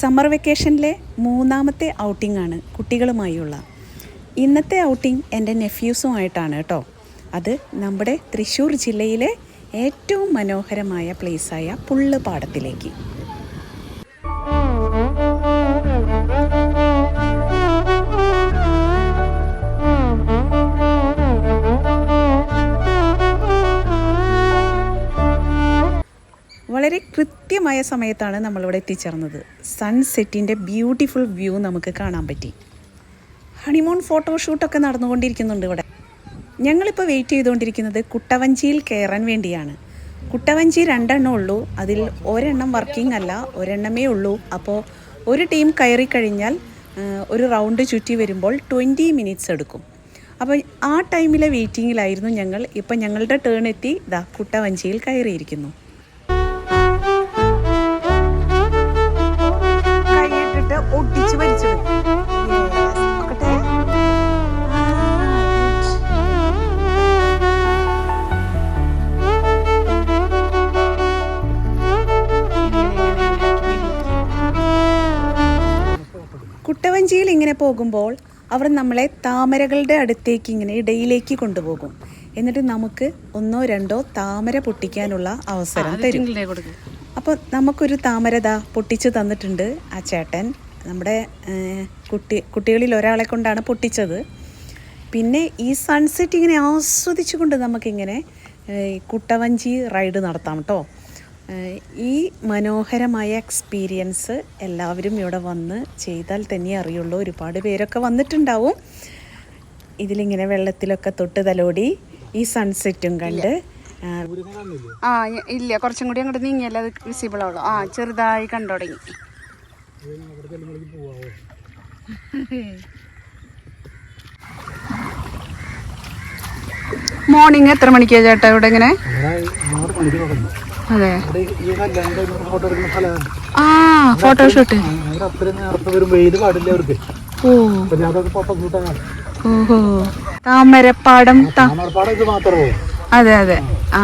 Summer വെക്കേഷനിലെ മൂന്നാമത്തെ outing ആണ് കുട്ടികളുമായുള്ള. ഇന്നത്തെ ഔട്ടിംഗ് എന്റെ നെഫ്യൂസുമായിട്ടാണ് കേട്ടോ. അത് നമ്മുടെ തൃശ്ശൂർ ജില്ലയിലെ ഏറ്റവും മനോഹരമായ പ്ലേസായ പുള്ളുപാടത്തിലേക്ക് വളരെ കൃത്യമായ സമയത്താണ് നമ്മളിവിടെ എത്തിച്ചേർന്നത്. സൺസെറ്റിന്റെ ബ്യൂട്ടിഫുൾ വ്യൂ നമുക്ക് കാണാൻ പറ്റി. ഹണിമൂൺ ഫോട്ടോഷൂട്ടൊക്കെ നടന്നുകൊണ്ടിരിക്കുന്നുണ്ട് ഇവിടെ. ഞങ്ങളിപ്പോൾ വെയിറ്റ് ചെയ്തുകൊണ്ടിരിക്കുന്നത് കുട്ടവഞ്ചിയിൽ കയറാൻ വേണ്ടിയാണ്. കുട്ടവഞ്ചി രണ്ടെണ്ണം ഉള്ളൂ. അതിൽ ഒരെണ്ണം വർക്കിംഗ് അല്ല ഒരെണ്ണമേ ഉള്ളൂ. അപ്പോൾ ഒരു ടീം കയറി കഴിഞ്ഞാൽ ഒരു റൗണ്ട് ചുറ്റി വരുമ്പോൾ ട്വന്റി മിനിറ്റ്സ് എടുക്കും. അപ്പോൾ ആ ടൈമിലെ വെയിറ്റിങ്ങിലായിരുന്നു ഞങ്ങൾ. ഇപ്പം ഞങ്ങളുടെ ടേൺ എത്തി. ദാ കുട്ടവഞ്ചിയിൽ കയറിയിരിക്കുന്നു. കുട്ടവഞ്ചിയിൽ ഇങ്ങനെ പോകുമ്പോൾ അവർ നമ്മളെ താമരകളുടെ അടുത്തേക്ക് ഇങ്ങനെ ഇടയിലേക്ക് കൊണ്ടുപോകും. എന്നിട്ട് നമുക്ക് ഒന്നോ രണ്ടോ താമര പൊട്ടിക്കാനുള്ള അവസരം തരും. അപ്പോൾ നമുക്കൊരു താമരത പൊട്ടിച്ച് തന്നിട്ടുണ്ട് ആ ചേട്ടൻ. നമ്മുടെ കുട്ടി കുട്ടികളിൽ ഒരാളെ കൊണ്ടാണ് പൊട്ടിച്ചത്. പിന്നെ ഈ സൺസെറ്റ് ഇങ്ങനെ ആസ്വദിച്ചുകൊണ്ട് നമുക്കിങ്ങനെ കുട്ടവഞ്ചി റൈഡ് നടത്താം കേട്ടോ ഈ മനോഹരമായ എക്സ്പീരിയൻസ് എല്ലാവരും ഇവിടെ വന്ന് ചെയ്താൽ തന്നെ അറിയുള്ളൂ. ഒരുപാട് പേരൊക്കെ വന്നിട്ടുണ്ടാവും. ഇതിലിങ്ങനെ വെള്ളത്തിലൊക്കെ തൊട്ട് തലോടി ഈ സൺസെറ്റും കണ്ട്. ആ, ഇല്ല കുറച്ചും കൂടി അങ്ങോട്ട് നീങ്ങിയാലേ അത് വിസിബിൾ ആവുള്ളൂ. ആ ചെറുതായി കണ്ടു തുടങ്ങി. മോർണിംഗ് എത്ര മണിക്കാ ചേട്ടാ ഇവിടെ ഇങ്ങനെ? അതെ. ആ ഫോട്ടോഷൂട്ട് ഓഹോ. താമരപ്പാടം അതെ അതെ. ആ.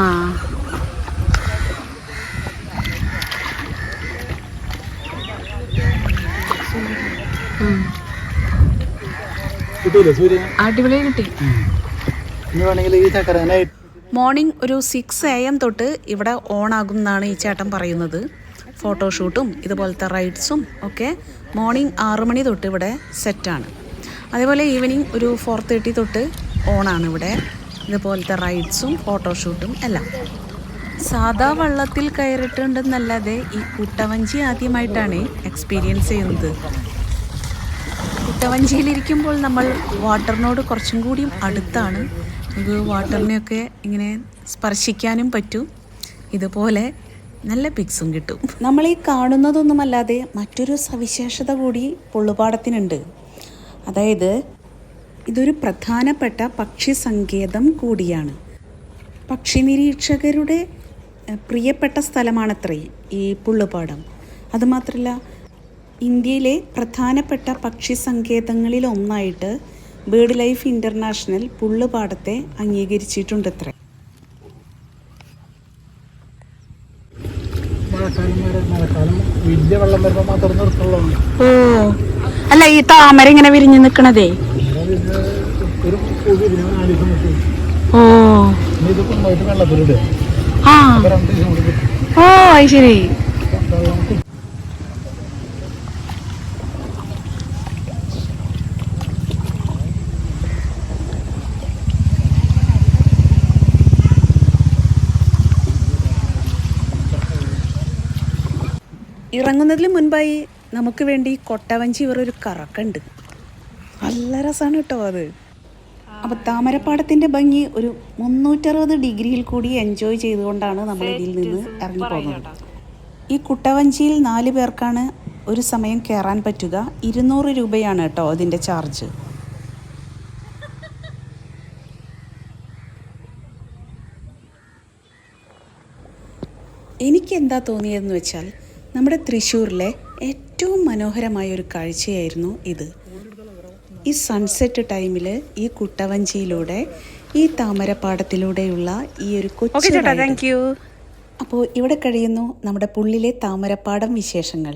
അടിപൊളി കിട്ടി. വേണമെങ്കിൽ ഈ ചക്കരനെ മോർണിംഗ് ഒരു സിക്സ് എ എം തൊട്ട് ഇവിടെ ഓൺ ആകും എന്നാണ് ഈ ചേട്ടൻ പറയുന്നത്. ഫോട്ടോഷൂട്ടും ഇതുപോലത്തെ റൈഡ്സും ഒക്കെ മോർണിംഗ് ആറു മണി തൊട്ട് ഇവിടെ സെറ്റാണ് അതേപോലെ ഈവനിങ് ഒരു ഫോർ തേർട്ടി തൊട്ട് ഓണാണ് ഇവിടെ. ഇതുപോലത്തെ റൈഡ്സും ഫോട്ടോഷൂട്ടും എല്ലാം. സാധാ വള്ളത്തിൽ കയറിയിട്ടുണ്ടെന്നല്ലാതെ ഈ കുട്ടവഞ്ചി ആദ്യമായിട്ടാണ് എക്സ്പീരിയൻസ് ചെയ്യുന്നത്. കുട്ടവഞ്ചിയിലിരിക്കുമ്പോൾ നമ്മൾ വാട്ടറിനോട് കുറച്ചും കൂടിയും അടുത്താണ്. നമുക്ക് വാട്ടറിനെയൊക്കെ ഇങ്ങനെ സ്പർശിക്കാനും പറ്റും. ഇതുപോലെ നല്ല പിക്സും കിട്ടും. നമ്മൾ ഈ കാണുന്നതൊന്നുമല്ലാതെ മറ്റൊരു സവിശേഷത കൂടി പുള്ളുപാടത്തിനുണ്ട് അതായത് ഇതൊരു പ്രധാനപ്പെട്ട പക്ഷി സങ്കേതം കൂടിയാണ്. പക്ഷി നിരീക്ഷകരുടെ പ്രിയപ്പെട്ട സ്ഥലമാണത്രേ ഈ പുള്ളുപാടം അതുമാത്രമല്ല ഇന്ത്യയിലെ പ്രധാനപ്പെട്ട പക്ഷി സങ്കേതങ്ങളിൽ ഒന്നായിട്ട് ബേർഡ് ലൈഫ് ഇന്റർനാഷണൽ പുള്ളുപാടത്തെ അംഗീകരിച്ചിട്ടുണ്ടത്രേ. ഓ അല്ല ഈ താമര ഇങ്ങനെ വിരിഞ്ഞു നിക്കണതേ? ഓ. ആ. ഓ ശരി. ഇറങ്ങുന്നതിന് മുൻപായി നമുക്ക് വേണ്ടി കൊട്ടവഞ്ചി ഇവർ ഒരു കറക്കുണ്ട്. നല്ല രസമാണ് കേട്ടോ അത്. അപ്പോൾ താമരപ്പാടത്തിന്റെ ഭംഗി ഒരു മുന്നൂറ്ററുപത് ഡിഗ്രിയിൽ കൂടി എൻജോയ് ചെയ്തുകൊണ്ടാണ് നമ്മൾ ഇതിൽ നിന്ന് ഇറങ്ങി പോകുന്നത്. ഈ കുട്ടവഞ്ചിയിൽ നാല് പേർക്കാണ് ഒരു സമയം കയറാൻ പറ്റുക. ഇരുന്നൂറ് രൂപയാണ് കേട്ടോ അതിന്റെ ചാർജ് എനിക്ക് എന്താ തോന്നിയതെന്ന് വെച്ചാൽ നമ്മുടെ തൃശ്ശൂരിലെ ഏറ്റവും മനോഹരമായ ഒരു കാഴ്ചയായിരുന്നു ഇത്. ഈ സൺസെറ്റ് ടൈമിൽ ഈ കുട്ടവഞ്ചിയിലൂടെ ഈ താമരപ്പാടത്തിലൂടെയുള്ള ഈ ഒരു കൊച്ചു അപ്പോൾ ഇവിടെ കഴിയുന്നു നമ്മുടെ പുള്ളിലെ താമരപ്പാടം വിശേഷങ്ങൾ.